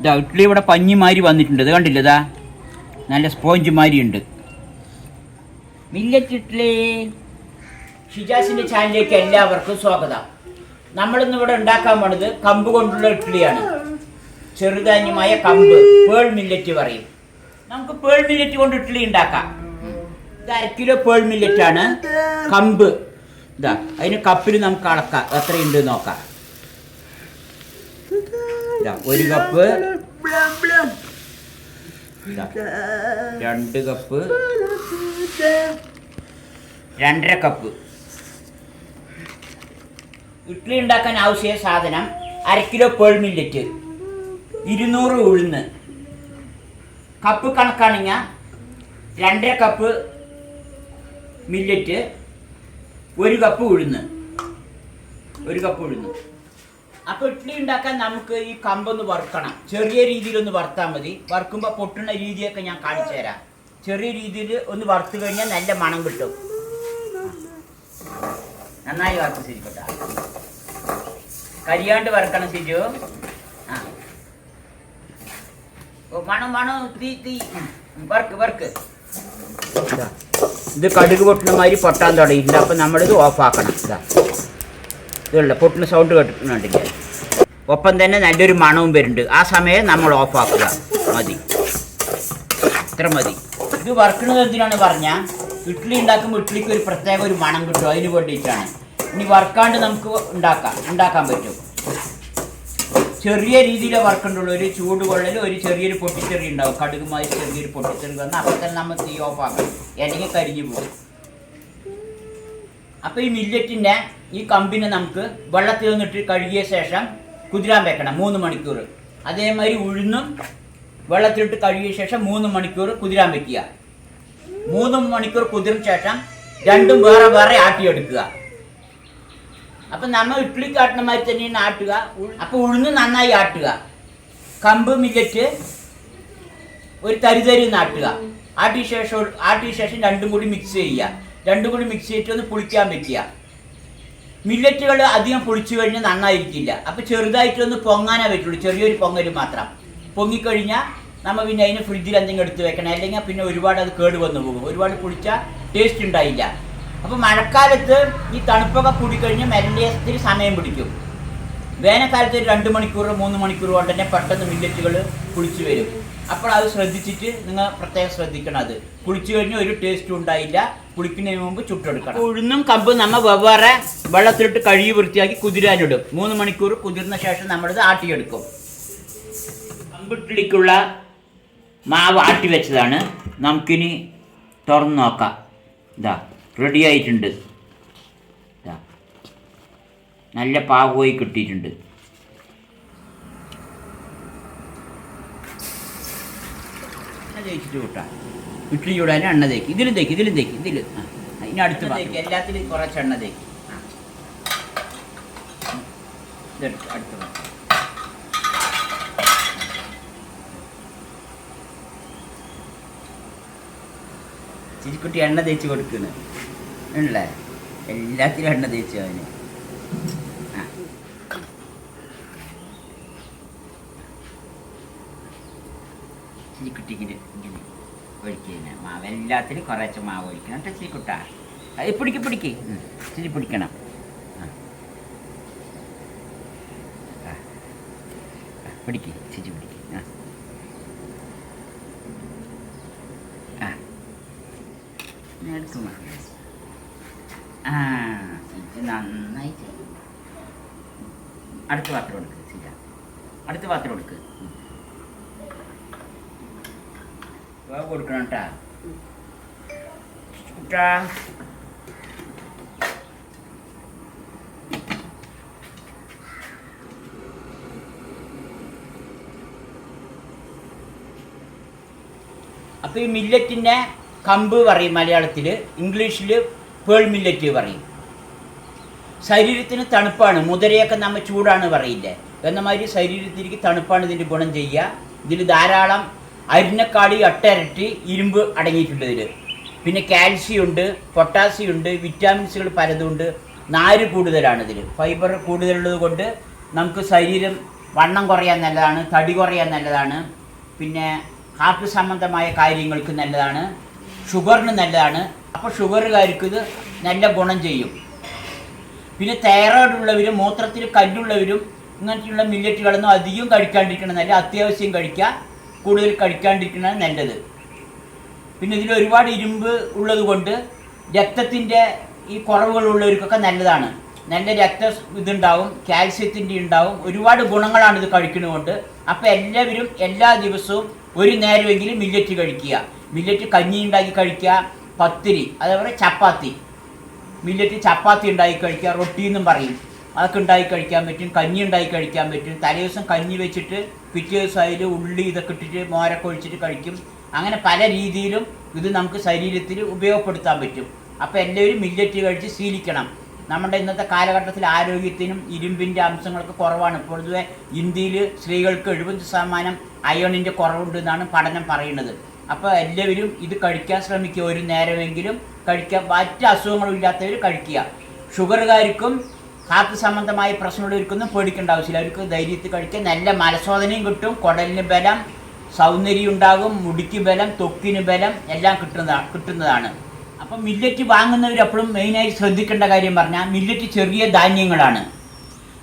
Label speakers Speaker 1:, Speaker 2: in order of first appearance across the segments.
Speaker 1: ഇതാ ഇഡ്ഡലി ഇവിടെ പഞ്ഞിമാരി വന്നിട്ടുണ്ട്. ഇത് കണ്ടില്ല? ഇതാ നല്ല സ്പോഞ്ച് മാരി ഉണ്ട് മില്ലറ്റ് ഇഡ്ഡലി ഷിജാസിന്റെ ചാനലിലേക്ക് എല്ലാവർക്കും സ്വാഗതം. നമ്മളിന്ന് ഇവിടെ ഉണ്ടാക്കാൻ പോണത് കമ്പ് കൊണ്ടുള്ള ഇഡ്ഡലിയാണ് ചെറുധാന്യമായ കമ്പ് പേൾ മില്ലറ്റ് പറയും. നമുക്ക് പേൾ മില്ലറ്റ് കൊണ്ട് ഇഡ്ഡലി ഉണ്ടാക്കാം. ഇത് അര കിലോ പേൾ മില്ലറ്റ് ആണ് കമ്പ്. ഇതാ അതിന് കപ്പിൽ നമുക്ക് അളക്കാം. എത്രയുണ്ട് നോക്കാം. ഒരു കപ്പ്. രണ്ട് കപ്പ്. രണ്ടര കപ്പ്. ഇഡ്ഡലി ഉണ്ടാക്കാൻ ആവശ്യ സാധനം അര കിലോ പേൾ മില്ലറ്റ്. ഇരുന്നൂറ് ഉഴുന്ന്. കപ്പ് കണക്കാണെങ്കിൽ രണ്ടര കപ്പ് മില്ലറ്റ്. ഒരു കപ്പ് ഉഴുന്ന്. ഒരു കപ്പ് ഉഴുന്ന്. അപ്പോൾ ഇഡ്ഡലി ഉണ്ടാക്കാൻ നമുക്ക് ഈ കമ്പൊന്ന് വറുക്കണം. ചെറിയ രീതിയിലൊന്ന് വറുത്താൽ മതി. വറുക്കുമ്പോൾ പൊട്ടുന്ന രീതിയൊക്കെ ഞാൻ കാണിച്ചു തരാം. ചെറിയ രീതിയിൽ ഒന്ന് വറുത്തു കഴിഞ്ഞാൽ നല്ല മണം കിട്ടും. നന്നായി വറുത്ത് ശരിക്കട്ടെ. കരിയാണ്ട് വറുക്കണം ശരിയോ ആ. മണം മണം. തീ തീ. വർക്ക് വർക്ക് ഇത് കടുക് പൊട്ടുന്ന മാതിരി പൊട്ടാൻ തുടങ്ങിയിട്ടുണ്ട്. അപ്പം നമ്മളിത് ഓഫാക്കണം. ഇതാ. ഇതുള്ള പൊട്ടിന് സൗണ്ട് കേട്ടിട്ടുണ്ടെങ്കിൽ. ഒപ്പം തന്നെ നല്ലൊരു മണവും വരുന്നുണ്ട്. ആ സമയം നമ്മൾ ഓഫാക്കുക മതി. ഇത്ര മതി. ഇത് വറുക്കുന്നത് എന്തിനാണ് പറഞ്ഞാൽ ഇഡ്ഡലി ഉണ്ടാക്കുമ്പോൾ ഇഡ്ഡലിക്ക് ഒരു പ്രത്യേക ഒരു മണം കിട്ടും. അതിന് വേണ്ടിയിട്ടാണ്. ഇനി വറുക്കാണ്ട് നമുക്ക് ഉണ്ടാക്കാം. ഉണ്ടാക്കാൻ പറ്റും. ചെറിയ രീതിയിലെ വർക്കുണ്ടുള്ളൂ ഒരു ചൂട് കൊള്ളൽ ഒരു ചെറിയൊരു പൊട്ടിച്ചെറി ഉണ്ടാവും. കടുകുമായി ചെറിയൊരു പൊട്ടിച്ചെറി വന്നാൽ അപ്പം തന്നെ നമ്മൾ തീ ഓഫാക്കണം അല്ലെങ്കിൽ കരിഞ്ഞു പോകും. അപ്പോൾ ഈ മില്ലറ്റിന്റെ ഈ കമ്പിനെ നമുക്ക് വെള്ളത്തിൽ നിന്നിട്ട് കഴുകിയ ശേഷം കുതിരാൻ വെക്കണം മൂന്ന് മണിക്കൂർ. അതേമാതിരി ഉഴുന്നും വെള്ളത്തിലിട്ട് കഴുകിയ ശേഷം മൂന്ന് മണിക്കൂർ കുതിരാൻ വെക്കുക. മൂന്ന് മണിക്കൂർ കുതിർന്ന ശേഷം രണ്ടും വേറെ വേറെ ആട്ടിയെടുക്കുക. അപ്പം നമ്മൾ ഇഡ്ലി കാട്ടുന്ന മാതിരി തന്നെയാണ് ആട്ടുക. അപ്പോൾ ഉഴുന്ന് നന്നായി ആട്ടുക. കമ്പ് മില്ലറ്റ് ഒരു തരിതരി നാട്ടുക ആട്ടിയ ശേഷം ആട്ടിയ ശേഷം രണ്ടും കൂടി മിക്സ് ചെയ്യുക. രണ്ടും കൂടി മിക്സ് ചെയ്തിട്ട് ഒന്ന് പുളിക്കാൻ വെക്കുക. മില്ലറ്റുകൾ അധികം പൊളിച്ചു കഴിഞ്ഞാൽ നന്നായിരിക്കില്ല. അപ്പോൾ ചെറുതായിട്ടൊന്ന് പൊങ്ങാനേ പറ്റുള്ളൂ. ചെറിയൊരു പൊങ്ങൽ മാത്രം. പൊങ്ങിക്കഴിഞ്ഞാൽ നമ്മൾ പിന്നെ അതിന് ഫ്രിഡ്ജിൽ എന്തെങ്കിലും എടുത്ത് വെക്കണം. അല്ലെങ്കിൽ പിന്നെ ഒരുപാട് അത് കേട് വന്നു പോകും. ഒരുപാട് പൊളിച്ചാൽ ടേസ്റ്റ് ഉണ്ടായില്ല. അപ്പോൾ മഴക്കാലത്ത് ഈ തണുപ്പൊക്കെ കൂടിക്കഴിഞ്ഞാൽ മെല്ലെ ഇത്തിരി സമയം പിടിക്കും. വേനൽക്കാലത്ത് ഒരു രണ്ട് മണിക്കൂർ മൂന്ന് മണിക്കൂർ കൊണ്ട് തന്നെ പെട്ടെന്ന് മില്ലറ്റുകൾ കുളിച്ചു വരും. അപ്പോൾ അത് ശ്രദ്ധിച്ചിട്ട് നിങ്ങൾ പ്രത്യേകം ശ്രദ്ധിക്കണം അത്. കുളിച്ചു കഴിഞ്ഞാൽ ഒരു ടേസ്റ്റും ഉണ്ടായില്ല. കുളിക്കുന്നതിന് മുമ്പ് ചുട്ടെടുക്കണം. ഉഴുന്നും കമ്പും നമ്മൾ വെവ്വേറെ വെള്ളത്തിലിട്ട് കഴുകി വൃത്തിയാക്കി കുതിരാനിടും. മൂന്ന് മണിക്കൂർ കുതിർന്ന ശേഷം നമ്മളിത് ആട്ടിയെടുക്കും. കമ്പിട്ടിലേക്കുള്ള മാവ് ആട്ടി വെച്ചതാണ്. നമുക്കിനി തുറന്ന് നോക്കാം. ഇതാ റെഡി ആയിട്ടുണ്ട്. ഇതാ നല്ല പാകമായി കിട്ടിയിട്ടുണ്ട്. തേച്ചിട്ട് കൂട്ടാം. ഇഡ്ഡലി ചൂടാൻ എണ്ണ തേക്ക്. ഇതിലും തേക്ക് ഇതിലും തേക്ക് ഇതിൽ ഇനി അടുത്ത് തേക്ക്. എല്ലാത്തിലും കുറച്ച് എണ്ണ തേക്ക്. ഇതെടുത്ത് അടുത്ത് ചിരിക്കുട്ടി എണ്ണ തേച്ച് കൊടുക്കുന്നു. ഉണ്ടല്ലേ എല്ലാത്തിലും എണ്ണ തേച്ച് അവന്. ആ. ചിരിക്കുട്ടിക്ക് ഇങ്ങനെ ഒഴിക്കുന്ന. മാവ് എല്ലാത്തിലും കുറച്ച് മാവ് ഒഴിക്കണം. കേട്ടോ. ചീക്കുട്ട പിടിക്ക് പിടിക്ക്. ഇച്ചിരി ചിരി പിടിക്കണം പിടിക്ക് ചിരി പിടിക്ക്. ആ. ആ. ആ ഇത് നന്നായി ചെയ്യും. അടുത്ത പാത്രം കൊടുക്ക് സീത അടുത്ത പാത്രം കൊടുക്ക് വേവ് കൊടുക്കണം കേട്ടാ കുട്ടാ അപ്പോൾ ഈ മില്ലറ്റിന്റെ കമ്പ് പറയും മലയാളത്തിൽ ഇംഗ്ലീഷിൽ പേൾ മില്ലറ്റ് പറയും. ശരീരത്തിന് തണുപ്പാണ് മുതിരയൊക്കെ നമ്മൾ ചൂടാണ് പറയില്ലേ? എന്ന മാതിരി ശരീരത്തിലേക്ക് തണുപ്പാണ് ഇതിന്റെ ഗുണം ചെയ്യുക. ഇതിൽ ധാരാളം അരിനക്കാടി അട്ടരട്ടി ഇരുമ്പ് അടങ്ങിയിട്ടുണ്ട് ഇതിൽ പിന്നെ കാൽസ്യം ഉണ്ട് പൊട്ടാസ്യം ഉണ്ട് വിറ്റാമിൻസുകൾ പലതുണ്ട് നാര് കൂടുതലാണ് ഇതിൽ ഫൈബർ കൂടുതലുള്ളത് കൊണ്ട് നമുക്ക് ശരീരം വണ്ണം കുറയാൻ നല്ലതാണ് തടി കുറയാൻ നല്ലതാണ് പിന്നെ ഹാർട്ട് സംബന്ധമായ കാര്യങ്ങൾക്ക് നല്ലതാണ് ഷുഗറിന് നല്ലതാണ്. അപ്പോൾ ഷുഗറുകാർക്ക് ഇത് നല്ല ഗുണം ചെയ്യും. പിന്നെ തൈറോയ്ഡ് ഉള്ളവരും മൂത്രത്തിൽ കല്ലുള്ളവരും ഇങ്ങനെയുള്ള മില്ലറ്റുകളൊന്നും അധികം കഴിക്കാണ്ടിരിക്കണം നല്ല അത്യാവശ്യം കഴിക്കുക. കൂടുതൽ കഴിക്കാണ്ടിരിക്കുന്നത് നല്ലത്. പിന്നെ ഇതിൽ ഒരുപാട് ഇരുമ്പ് ഉള്ളത് കൊണ്ട് രക്തത്തിന്റെ ഈ കുറവുകളുള്ളവർക്കൊക്കെ നല്ലതാണ്. നല്ല രക്ത ഇതുണ്ടാവും കാൽസ്യത്തിന്റെ ഉണ്ടാവും ഒരുപാട് ഗുണങ്ങളാണ് ഇത് കഴിക്കുന്നതുകൊണ്ട്. അപ്പോൾ എല്ലാവരും എല്ലാ ദിവസവും ഒരു നേരമെങ്കിലും മില്ലറ്റ് കഴിക്കുക. മില്ലറ്റ് കഞ്ഞി ഉണ്ടാക്കി കഴിക്കുക പത്തിരി അതേപോലെ ചപ്പാത്തി. മില്ലറ്റ് ചപ്പാത്തി ഉണ്ടാക്കി കഴിക്കുക റൊട്ടി എന്നും പറയും. അതൊക്കെ ഉണ്ടാക്കി കഴിക്കാൻ പറ്റും കഞ്ഞി ഉണ്ടാക്കി കഴിക്കാൻ പറ്റും. തലേ ദിവസം കഞ്ഞി വെച്ചിട്ട് പിറ്റേ ദിവസം അതിൽ ഉള്ളി ഇതൊക്കെ ഇട്ടിട്ട് മോരൊക്കെ ഒഴിച്ചിട്ട് കഴിക്കും. അങ്ങനെ പല രീതിയിലും ഇത് നമുക്ക് ശരീരത്തിൽ ഉപയോഗപ്പെടുത്താൻ പറ്റും. അപ്പോൾ എല്ലാവരും മില്ലറ്റ് കഴിച്ച് ശീലിക്കണം. നമ്മുടെ ഇന്നത്തെ കാലഘട്ടത്തിൽ ആരോഗ്യത്തിനും ഇരുമ്പിന്റെ അംശങ്ങളൊക്കെ കുറവാണ്. പൊതുവെ ഇന്ത്യയിൽ സ്ത്രീകൾക്ക് എഴുപത് ശതമാനം അയണിന്റെ കുറവുണ്ട് എന്നാണ് പഠനം പറയുന്നത്. അപ്പോൾ എല്ലാവരും ഇത് കഴിക്കാൻ ശ്രമിക്കുക. ഒരു നേരമെങ്കിലും കഴിക്കുക. മറ്റ് അസുഖങ്ങളും ഇല്ലാത്തവർ കഴിക്കുക. ഷുഗറുകാർക്കും ഹാർട്ട് സംബന്ധമായ പ്രശ്നമുള്ളവർക്കൊന്നും പേടിക്കേണ്ട ആവശ്യമില്ല. അവർക്ക് ധൈര്യത്തിൽ കഴിക്കുക നല്ല മലശോധനയും കിട്ടും. കുടലിന് ബലം സൗന്ദര്യം ഉണ്ടാകും. മുടിക്ക് ബലം തൊക്കിന് ബലം എല്ലാം കിട്ടുന്നതാണ് കിട്ടുന്നതാണ്. അപ്പം മില്ലറ്റ് വാങ്ങുന്നവർ എപ്പോഴും മെയിനായി ശ്രദ്ധിക്കേണ്ട കാര്യം പറഞ്ഞാൽ മില്ലറ്റ് ചെറിയ ധാന്യങ്ങളാണ്.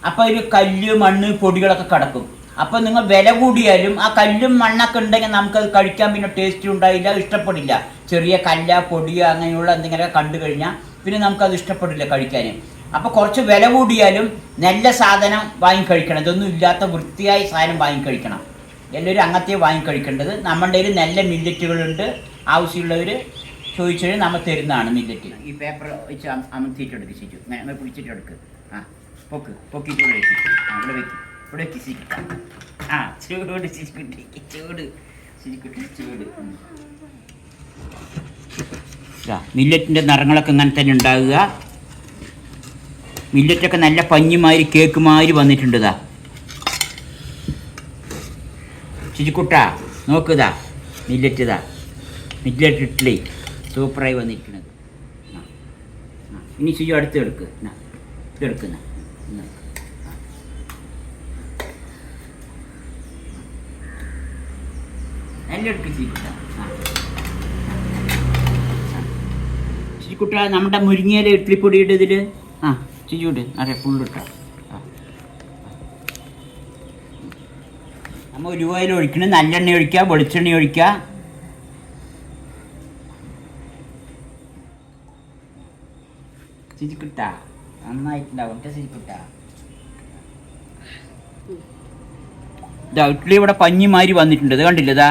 Speaker 1: അപ്പോൾ ഒരു കല്ല് മണ്ണ് പൊടികളൊക്കെ കിടക്കും. അപ്പോൾ നിങ്ങൾ വില കൂടിയാലും ആ കല്ലും മണ്ണൊക്കെ ഉണ്ടെങ്കിൽ നമുക്കത് കഴിക്കാൻ പിന്നെ ടേസ്റ്റ് ഉണ്ടായില്ല ഇഷ്ടപ്പെടില്ല. ചെറിയ കല്ല പൊടിയോ അങ്ങനെയുള്ള എന്തെങ്കിലുമൊക്കെ കണ്ടു കഴിഞ്ഞാൽ പിന്നെ നമുക്കത് ഇഷ്ടപ്പെടില്ല കഴിക്കാൻ അപ്പോൾ കുറച്ച് വില കൂടിയാലും നല്ല സാധനം വാങ്ങിക്കഴിക്കണം ഇതൊന്നും ഇല്ലാത്ത വൃത്തിയായി സാധനം വാങ്ങിക്കഴിക്കണം എല്ലാവരും അങ്ങനത്തെ വാങ്ങി കഴിക്കേണ്ടത് നമ്മുടെ കയ്യിൽ നല്ല മില്ലറ്റുകളുണ്ട് ആവശ്യമുള്ളവർ ചോദിച്ചു കഴിഞ്ഞാൽ നമ്മൾ തരുന്നതാണ് മില്ലറ്റ് ഈ പേപ്പർ വെച്ച് അമ- അമർത്തിയിട്ടെടുക്ക് ശരി അങ്ങനെ പിടിച്ചിട്ടെടുക്ക്. ആ പൊക്ക് പൊക്കിട്ട് ഇവിടെ വെക്കും. ഇവിടെ വെക്ക്. ഇവിടെ വെക്ക് ശരിക്കും ആ ചൂട് ശരിക്കുട്ടി ചൂട്. ശരിക്കുട്ടി ചൂട്. മില്ലറ്റിന്റെ നിറങ്ങളൊക്കെ ഇങ്ങനെ തന്നെ ഉണ്ടാകുക മില്ലറ്റൊക്കെ നല്ല പഞ്ഞിമാതിരി കേക്ക് വന്നിട്ടുണ്ടതാ. വന്നിട്ടുണ്ട് ചിരിക്കുട്ട നോക്കുതാ മില്ലറ്റ് ഇതാ മില്ലറ്റ് ഇഡ്ഡലി സൂപ്പറായി വന്നിരിക്കുന്നത്. ഇനി ശുചി അടുത്ത് എടുക്ക്. എടുക്കുന്ന ചിരിക്കുട്ട നമ്മുടെ മുരിങ്ങയില ഇഡ്ഡലിപ്പൊടിയുടെ ഇതിൽ ആ. ചിരിയൂട് അതെ ഫുള്ളിട്ടാ ആ നമ്മൾ ഉരുവായിൽ ഒഴിക്കണം നല്ലെണ്ണ ഒഴിക്കുക വെളിച്ചെണ്ണ ഒഴിക്കുക ചിരിക്കുട്ട നന്നായിട്ടുണ്ടാവും കേട്ടോ ചിരിക്കുട്ട ഇതാ ഇഡ്ഡലി ഇവിടെ പഞ്ഞി മാരി വന്നിട്ടുണ്ട് ഇത് കണ്ടില്ല ഇതാ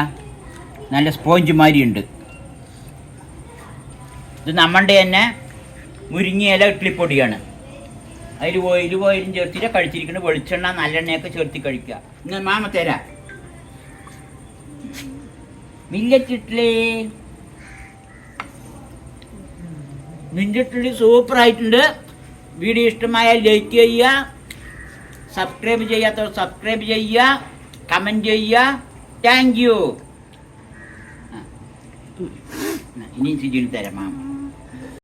Speaker 1: നല്ല സ്പോഞ്ച് മാരി ഉണ്ട്. ഇത് നമ്മളുടെ തന്നെ മുരിങ്ങയില ഇഡ്ഡലിപ്പൊടിയാണ് അതിൽ ഓയിൽ ഓയിലും ചേർത്തിട്ട് കഴിച്ചിരിക്കുന്ന വെളിച്ചെണ്ണ നല്ലെണ്ണയൊക്കെ ചേർത്തി കഴിക്കുക. ഇന്ന് മാമ തരാ. മില്ലറ്റിട്ടില്ലേ സൂപ്പർ ആയിട്ടുണ്ട് വീഡിയോ ഇഷ്ടമായാൽ ലൈക്ക് ചെയ്യുക. സബ്സ്ക്രൈബ് ചെയ്യാത്തവർ സബ്സ്ക്രൈബ് ചെയ്യുക. കമന്റ് ചെയ്യുക. Thank you. ഇനിയും ചിരി തരാം മാമ.